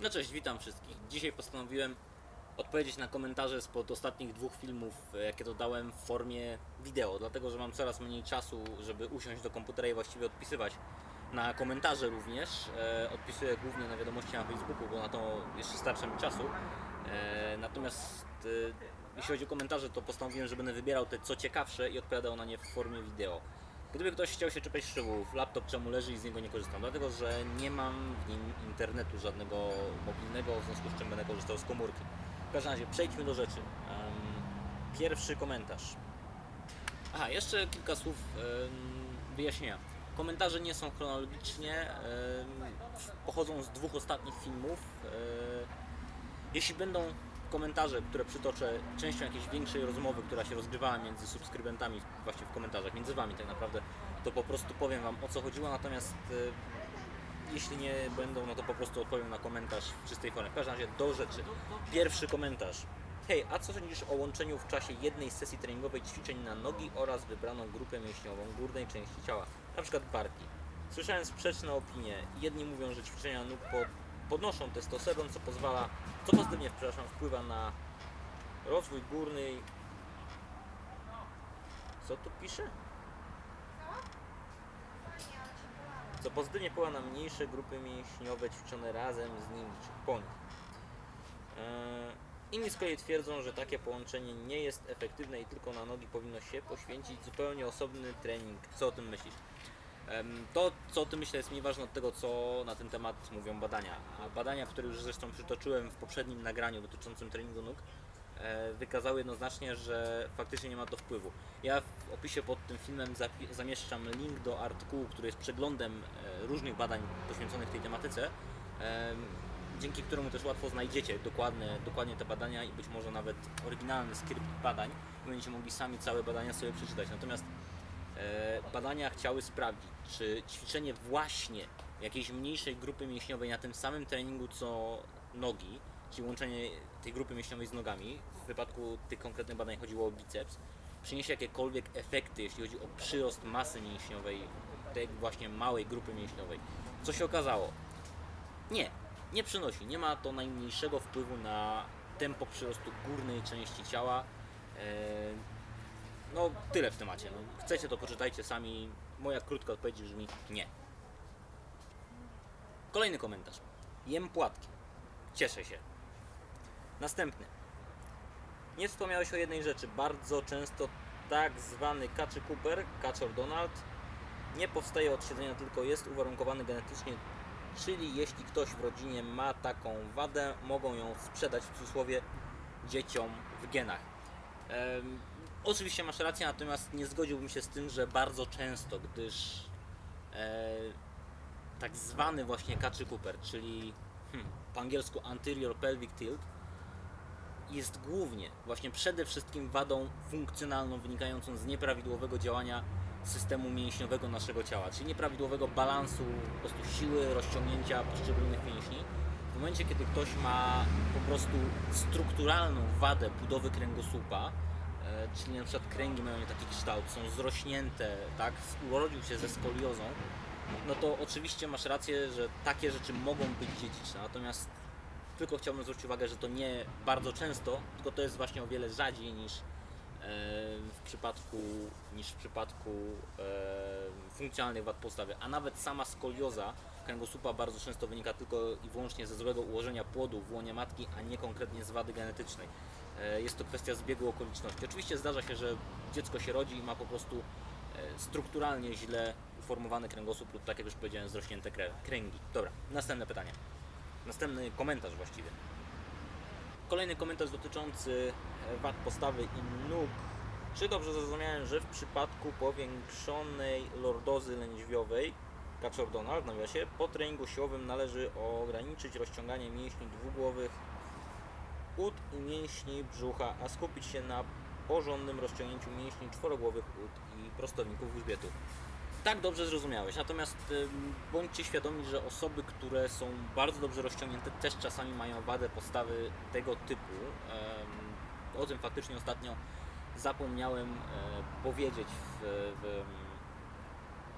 No cześć, witam wszystkich. Dzisiaj postanowiłem odpowiedzieć na komentarze spod ostatnich dwóch filmów, e, jakie dodałem w formie wideo, dlatego że mam coraz mniej czasu, żeby usiąść do komputera i właściwie odpisywać na komentarze również. E, odpisuję głównie na wiadomości na Facebooku, bo na to jeszcze starcza mi czasu. E, natomiast e, jeśli chodzi o komentarze, to postanowiłem, że będę wybierał te co ciekawsze i odpowiadał na nie w formie wideo. Gdyby ktoś chciał się czepiać szczegółów, laptop czemu leży i z niego nie korzystam, dlatego że nie mam w nim internetu żadnego mobilnego, w związku z czym będę korzystał z komórki. W każdym razie przejdźmy do rzeczy. Pierwszy komentarz. Aha, jeszcze kilka słów wyjaśnienia. Komentarze nie są chronologicznie, pochodzą z dwóch ostatnich filmów. E, Jeśli będą komentarze, które przytoczę, częścią jakiejś większej rozmowy, która się rozgrywała między subskrybentami właśnie w komentarzach, między Wami tak naprawdę, to po prostu powiem Wam o co chodziło, natomiast e, jeśli nie będą, no to po prostu odpowiem na komentarz w czystej formie. W każdym razie do rzeczy. Pierwszy komentarz. Hej, a co sądzisz o łączeniu w czasie jednej sesji treningowej ćwiczeń na nogi oraz wybraną grupę mięśniową górnej części ciała, na przykład barki? Słyszałem sprzeczne opinie. Jedni mówią, że ćwiczenia nóg pod, podnoszą testosteron, co pozwala, co pozytywnie, przepraszam, wpływa na rozwój górny. Co tu pisze? Co pozytywnie wpływa na mniejsze grupy mięśniowe ćwiczone razem z nimi, czy po nich. Eee, Inni z kolei twierdzą, że takie połączenie nie jest efektywne i tylko na nogi powinno się poświęcić zupełnie osobny trening. Co o tym myślisz? To, co o tym myślę, jest mniej ważne od tego, co na ten temat mówią badania. A badania, które już zresztą przytoczyłem w poprzednim nagraniu dotyczącym treningu nóg, e, wykazały jednoznacznie, że faktycznie nie ma to wpływu. Ja w opisie pod tym filmem zamieszczam link do artykułu, który jest przeglądem e, różnych badań poświęconych tej tematyce, em, dzięki któremu też łatwo znajdziecie dokładne, dokładnie te badania i być może nawet oryginalny skrypt badań będziecie mogli sami całe badania sobie przeczytać. Natomiast e, badania chciały sprawdzić, czy ćwiczenie właśnie jakiejś mniejszej grupy mięśniowej na tym samym treningu co nogi, czyli łączenie tej grupy mięśniowej z nogami, w wypadku tych konkretnych badań chodziło o biceps, przyniesie jakiekolwiek efekty, jeśli chodzi o przyrost masy mięśniowej tej właśnie małej grupy mięśniowej. Co się okazało? Nie, nie przynosi. Nie ma to najmniejszego wpływu na tempo przyrostu górnej części ciała. No, tyle w temacie. No, chcecie, to poczytajcie sami. Moja krótka odpowiedź brzmi nie. Kolejny komentarz. Jem płatki. Cieszę się. Następny. Nie wspomniałeś o jednej rzeczy. Bardzo często tak zwany kaczy Cooper, kaczor Donald, nie powstaje od siedzenia, tylko jest uwarunkowany genetycznie. Czyli jeśli ktoś w rodzinie ma taką wadę, mogą ją sprzedać w cudzysłowie dzieciom w genach. Em, oczywiście masz rację, natomiast nie zgodziłbym się z tym, że bardzo często, gdyż e, tak zwany właśnie kaczy Cooper, czyli hmm, po angielsku anterior pelvic tilt, jest głównie, właśnie przede wszystkim wadą funkcjonalną wynikającą z nieprawidłowego działania systemu mięśniowego naszego ciała, czyli nieprawidłowego balansu po prostu siły rozciągnięcia poszczególnych mięśni. W momencie, kiedy ktoś ma po prostu strukturalną wadę budowy kręgosłupa, czyli na przykład kręgi mają taki kształt, są zrośnięte, tak, urodził się ze skoliozą, no to oczywiście masz rację, że takie rzeczy mogą być dziedziczne, natomiast tylko chciałbym zwrócić uwagę, że to nie bardzo często, tylko to jest właśnie o wiele rzadziej niż e, w przypadku, niż w przypadku e, funkcjonalnych wad podstawy, a nawet sama skolioza kręgosłupa bardzo często wynika tylko i wyłącznie ze złego ułożenia płodu w łonie matki, a nie konkretnie z wady genetycznej. E, Jest to kwestia zbiegu okoliczności. Oczywiście zdarza się, że dziecko się rodzi i ma po prostu e, strukturalnie źle uformowany kręgosłup lub tak jak już powiedziałem zrośnięte krę- kręgi. Dobra, następne pytanie. Następny komentarz właściwie. Kolejny komentarz dotyczący e, wad postawy i nóg. Czy dobrze zrozumiałem, że w przypadku powiększonej lordozy lędźwiowej, Kaczor Donald, nawiasie, po treningu siłowym należy ograniczyć rozciąganie mięśni dwugłowych ud i mięśni brzucha, a skupić się na porządnym rozciągnięciu mięśni czworogłowych ud i prostowników grzbietu. Tak dobrze zrozumiałeś, natomiast bądźcie świadomi, że osoby, które są bardzo dobrze rozciągnięte, też czasami mają wadę postawy tego typu. O tym faktycznie ostatnio zapomniałem e, powiedzieć w, w,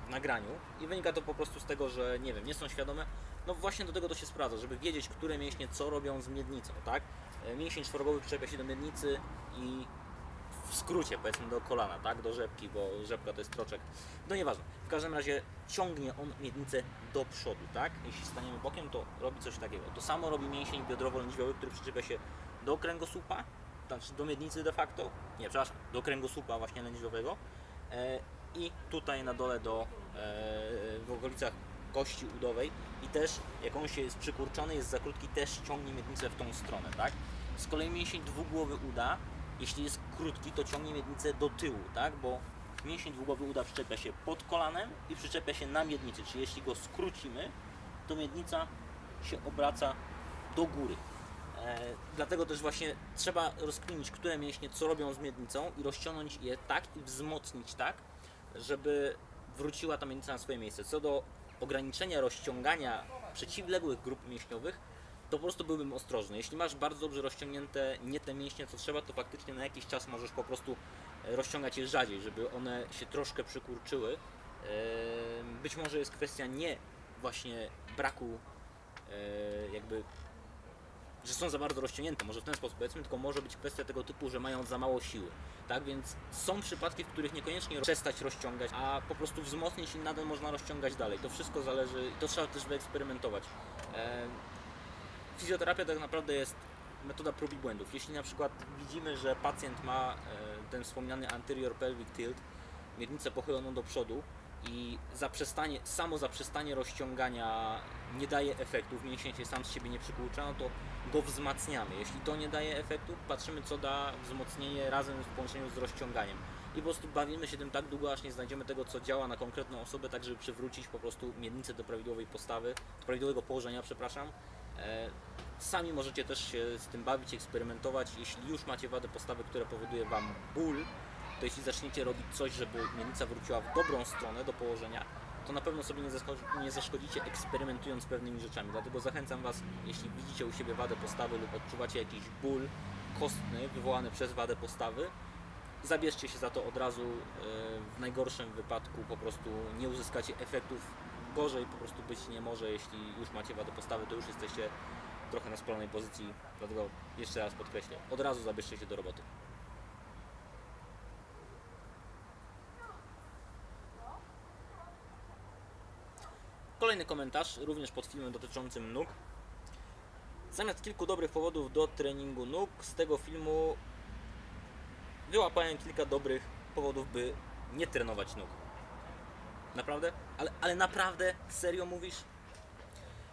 w nagraniu i wynika to po prostu z tego, że nie wiem, nie są świadome. No właśnie do tego to się sprawdza, żeby wiedzieć, które mięśnie co robią z miednicą, tak? E, Mięsień czworogowy przyczepia się do miednicy i w skrócie powiedzmy do kolana, tak? Do rzepki, bo rzepka to jest troczek. No nieważne. W każdym razie ciągnie on miednicę do przodu, tak? Jeśli staniemy bokiem, to robi coś takiego. To samo robi mięsień biodrowo-lędźwiowy, który przyczepia się do kręgosłupa, znaczy do miednicy de facto, nie, przepraszam, do kręgosłupa właśnie lędźwiowego e, i tutaj na dole do, e, w okolicach kości udowej i też jak on się jest przykurczony, jest za krótki, też ciągnie miednicę w tą stronę, tak? Z kolei mięsień dwugłowy uda, jeśli jest krótki, to ciągnie miednicę do tyłu, tak? Bo mięsień dwugłowy uda przyczepia się pod kolanem i przyczepia się na miednicy, czyli jeśli go skrócimy, to miednica się obraca do góry. E, dlatego też właśnie trzeba rozkminić, które mięśnie co robią z miednicą i rozciągnąć je tak i wzmocnić tak, żeby wróciła ta miednica na swoje miejsce. Co do ograniczenia rozciągania przeciwległych grup mięśniowych, to po prostu byłbym ostrożny. Jeśli masz bardzo dobrze rozciągnięte nie te mięśnie, co trzeba, to faktycznie na jakiś czas możesz po prostu e, rozciągać je rzadziej, żeby one się troszkę przykurczyły. Być może jest kwestia nie właśnie braku e, jakby że są za bardzo rozciągnięte, może w ten sposób powiedzmy, tylko może być kwestia tego typu, że mają za mało siły. Tak więc są przypadki, w których niekoniecznie przestać rozciągać, a po prostu wzmocnić i nadal można rozciągać dalej. To wszystko zależy i to trzeba też wyeksperymentować. Fizjoterapia tak naprawdę jest metoda prób i błędów. Jeśli na przykład widzimy, że pacjent ma e, ten wspomniany anterior pelvic tilt, miednicę pochyloną do przodu i zaprzestanie, samo zaprzestanie rozciągania nie daje efektów, mięsień się sam z siebie nie przykurcza, no to go wzmacniamy. Jeśli to nie daje efektu, patrzymy co da wzmocnienie razem w połączeniu z rozciąganiem. I po prostu bawimy się tym tak długo, aż nie znajdziemy tego, co działa na konkretną osobę, tak żeby przywrócić po prostu miednicę do prawidłowej postawy, do prawidłowego położenia, przepraszam. E, Sami możecie też się z tym bawić, eksperymentować. Jeśli już macie wadę postawy, która powoduje Wam ból, to jeśli zaczniecie robić coś, żeby miednica wróciła w dobrą stronę do położenia, to na pewno sobie nie, nie zaszkodzicie eksperymentując z pewnymi rzeczami. Dlatego zachęcam Was, jeśli widzicie u siebie wadę postawy lub odczuwacie jakiś ból kostny wywołany przez wadę postawy, zabierzcie się za to od razu. e, W najgorszym wypadku po prostu nie uzyskacie efektów. Gorzej po prostu być nie może, jeśli już macie wadę postawy, to już jesteście trochę na spalonej pozycji. Dlatego jeszcze raz podkreślę, od razu zabierzcie się do roboty. Kolejny komentarz, również pod filmem dotyczącym nóg. Zamiast kilku dobrych powodów do treningu nóg, z tego filmu wyłapałem kilka dobrych powodów, by nie trenować nóg. Naprawdę? Ale, ale naprawdę? Serio mówisz?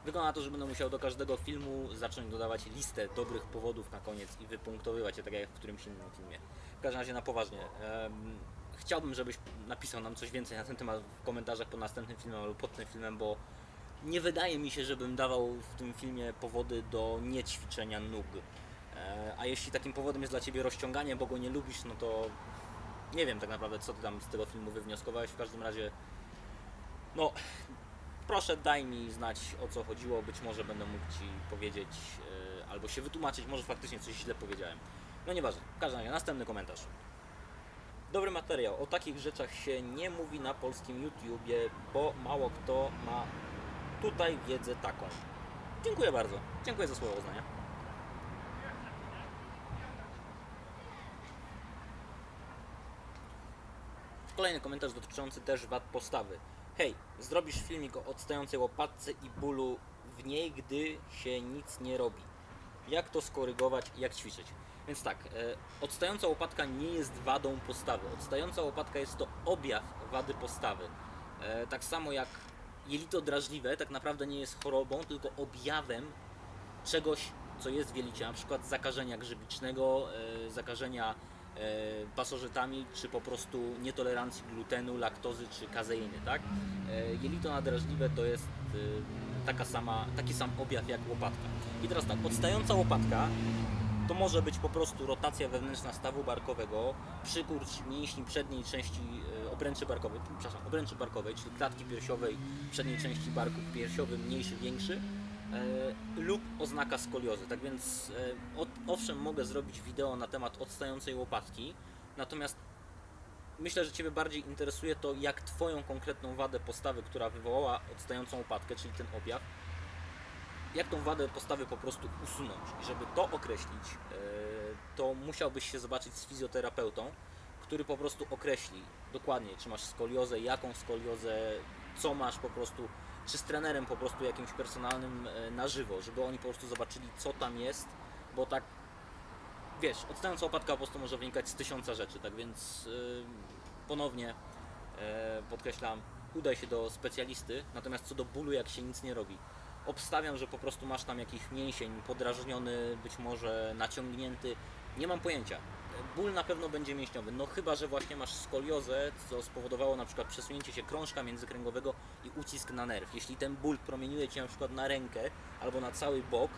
Wygląda na to, że będę musiał do każdego filmu zacząć dodawać listę dobrych powodów na koniec i wypunktowywać je tak jak w którymś innym filmie. W każdym razie na poważnie. em, chciałbym, żebyś napisał nam coś więcej na ten temat w komentarzach pod następnym filmem albo pod tym filmem, bo nie wydaje mi się, żebym dawał w tym filmie powody do niećwiczenia nóg. E, A jeśli takim powodem jest dla Ciebie rozciąganie, bo go nie lubisz, no to nie wiem tak naprawdę, co Ty tam z tego filmu wywnioskowałeś. W każdym razie, no, proszę daj mi znać o co chodziło. Być może będę mógł Ci powiedzieć e, albo się wytłumaczyć, może faktycznie coś źle powiedziałem. No nieważne. W każdym razie, następny komentarz. Dobry materiał. O takich rzeczach się nie mówi na polskim YouTubie, bo mało kto ma tutaj wiedzę taką. Dziękuję bardzo. Dziękuję za słowo uznania. Kolejny komentarz dotyczący też wad postawy. Hej, zrobisz filmik o odstającej łopatce i bólu w niej, gdy się nic nie robi. Jak to skorygować jak ćwiczyć? Więc tak, e, odstająca łopatka nie jest wadą postawy. Odstająca łopatka jest to objaw wady postawy. E, tak samo jak jelito drażliwe tak naprawdę nie jest chorobą, tylko objawem czegoś, co jest w jelicie, na przykład zakażenia grzybicznego, e, zakażenia pasożytami, czy po prostu nietolerancji glutenu, laktozy czy kazeiny, tak? E, jelito nadrażliwe to jest e, taka sama, taki sam objaw jak łopatka. I teraz tak, odstająca łopatka to może być po prostu rotacja wewnętrzna stawu barkowego, przykurcz mięśni przedniej części e, obręczy barkowej, przepraszam, obręczy barkowej, czyli klatki piersiowej, przedniej części barku piersiowy, mniejszy, większy, e, lub oznaka skoliozy. Tak więc, e, owszem, mogę zrobić wideo na temat odstającej łopatki, natomiast myślę, że Ciebie bardziej interesuje to, jak Twoją konkretną wadę postawy, która wywołała odstającą upadkę, czyli ten objaw, jak tą wadę postawy po prostu usunąć. I żeby to określić, e, to musiałbyś się zobaczyć z fizjoterapeutą, który po prostu określi dokładnie, czy masz skoliozę, jaką skoliozę, co masz po prostu, czy z trenerem po prostu jakimś personalnym e, na żywo, żeby oni po prostu zobaczyli, co tam jest, bo tak wiesz, odstająca opadka po prostu może wynikać z tysiąca rzeczy, tak więc yy, ponownie e, podkreślam, udaj się do specjalisty, natomiast co do bólu, jak się nic nie robi, obstawiam, że po prostu masz tam jakiś mięsień podrażniony, być może naciągnięty, nie mam pojęcia. Ból na pewno będzie mięśniowy, no chyba, że właśnie masz skoliozę, co spowodowało na przykład przesunięcie się krążka międzykręgowego i ucisk na nerw. Jeśli ten ból promieniuje Ci na przykład na rękę albo na cały bok,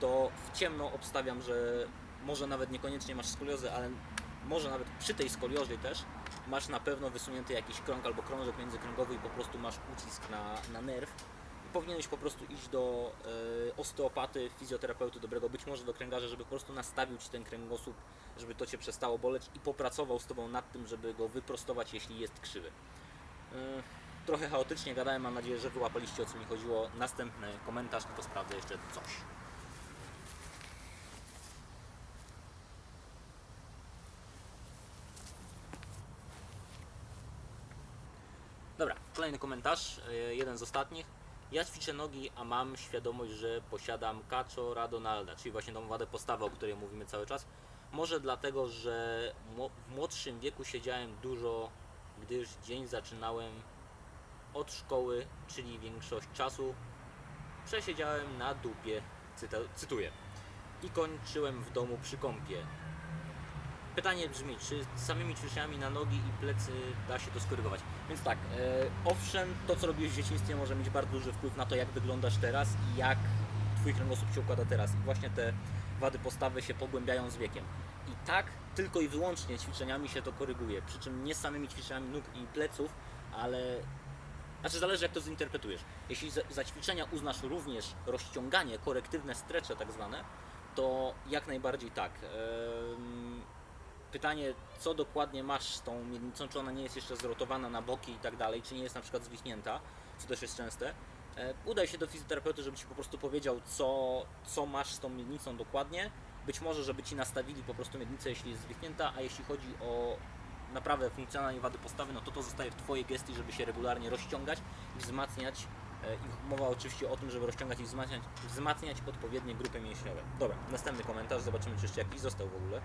to w ciemno obstawiam, że może nawet niekoniecznie masz skoliozę, ale może nawet przy tej skoliozie też masz na pewno wysunięty jakiś krąg albo krążek międzykręgowy i po prostu masz ucisk na, na nerw. Powinieneś po prostu iść do e, osteopaty, fizjoterapeuty dobrego, być może do kręgarza, żeby po prostu nastawił Ci ten kręgosłup, żeby to Cię przestało boleć i popracował z Tobą nad tym, żeby go wyprostować, jeśli jest krzywy. E, trochę chaotycznie gadałem, mam nadzieję, że wyłapaliście o co mi chodziło. Następny komentarz, tylko sprawdzę jeszcze coś. Dobra, kolejny komentarz, e, jeden z ostatnich. Ja ćwiczę nogi, a mam świadomość, że posiadam Cacho Donalda, czyli właśnie tą wadę postawy, o której mówimy cały czas. Może dlatego, że w młodszym wieku siedziałem dużo, gdyż dzień zaczynałem od szkoły, czyli większość czasu przesiedziałem na dupie, cytuję, i kończyłem w domu przy kąpie. Pytanie brzmi, czy samymi ćwiczeniami na nogi i plecy da się to skorygować? Więc tak, e, owszem, to co robiłeś w dzieciństwie może mieć bardzo duży wpływ na to, jak wyglądasz teraz i jak Twój kręgosłup się układa teraz. I właśnie te wady postawy się pogłębiają z wiekiem. I tak tylko i wyłącznie ćwiczeniami się to koryguje. Przy czym nie samymi ćwiczeniami nóg i pleców, ale znaczy zależy jak to zinterpretujesz. Jeśli za, za ćwiczenia uznasz również rozciąganie, korektywne strecze tak zwane, to jak najbardziej tak. Em, pytanie, co dokładnie masz z tą miednicą, czy ona nie jest jeszcze zrotowana na boki i tak dalej, czy nie jest na przykład zwichnięta, co też jest częste. E, Udaj się do fizjoterapeuty, żeby Ci po prostu powiedział, co, co masz z tą miednicą dokładnie. Być może, żeby Ci nastawili po prostu miednicę, jeśli jest zwichnięta, a jeśli chodzi o naprawdę funkcjonalnie wady postawy, no to to zostaje w Twojej gestii, żeby się regularnie rozciągać i wzmacniać. E, I mowa oczywiście o tym, żeby rozciągać i wzmacniać, wzmacniać odpowiednie grupy mięśniowe. Dobra, następny komentarz, zobaczymy czy jeszcze jakiś został w ogóle.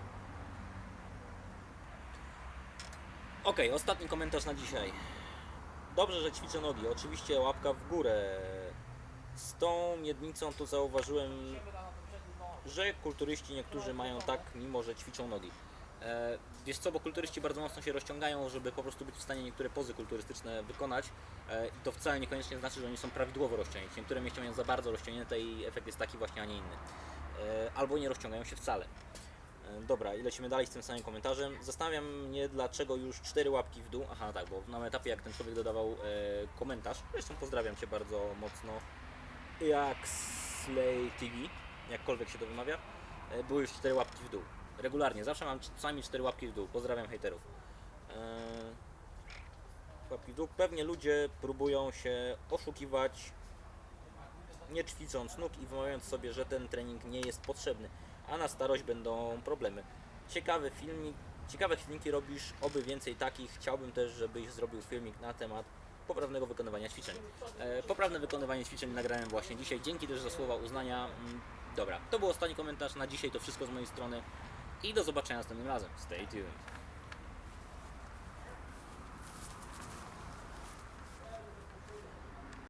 Okej, ostatni komentarz na dzisiaj. Dobrze, że ćwiczę nogi. Oczywiście łapka w górę. Z tą miednicą to zauważyłem, że kulturyści niektórzy mają tak, mimo że ćwiczą nogi. E, wiesz co, bo kulturyści bardzo mocno się rozciągają, żeby po prostu być w stanie niektóre pozy kulturystyczne wykonać e, i to wcale niekoniecznie znaczy, że oni są prawidłowo rozciągnięci. Niektóre mięśnie mają za bardzo rozciągnięte i efekt jest taki właśnie, a nie inny. E, albo nie rozciągają się wcale. E, Dobra, i lecimy dalej z tym samym komentarzem. Zastanawiam mnie, dlaczego już cztery łapki w dół. Aha, tak, bo na etapie, jak ten człowiek dodawał e, komentarz, zresztą pozdrawiam Cię bardzo mocno, jak Slay TV, jakkolwiek się to wymawia, e, były już cztery łapki w dół. Regularnie, zawsze mam c- co najmniej cztery łapki w dół. Pozdrawiam hejterów. E, łapki w dół. Pewnie ludzie próbują się oszukiwać, nie ćwicąc nóg i wymawiając sobie, że ten trening nie jest potrzebny, a na starość będą problemy. Ciekawy filmik, ciekawe filmiki robisz, oby więcej takich. Chciałbym też, żebyś zrobił filmik na temat poprawnego wykonywania ćwiczeń. E, poprawne wykonywanie ćwiczeń nagrałem właśnie dzisiaj. Dzięki też za słowa uznania. Mm, Dobra, to był ostatni komentarz na dzisiaj. To wszystko z mojej strony i do zobaczenia następnym razem. Stay tuned.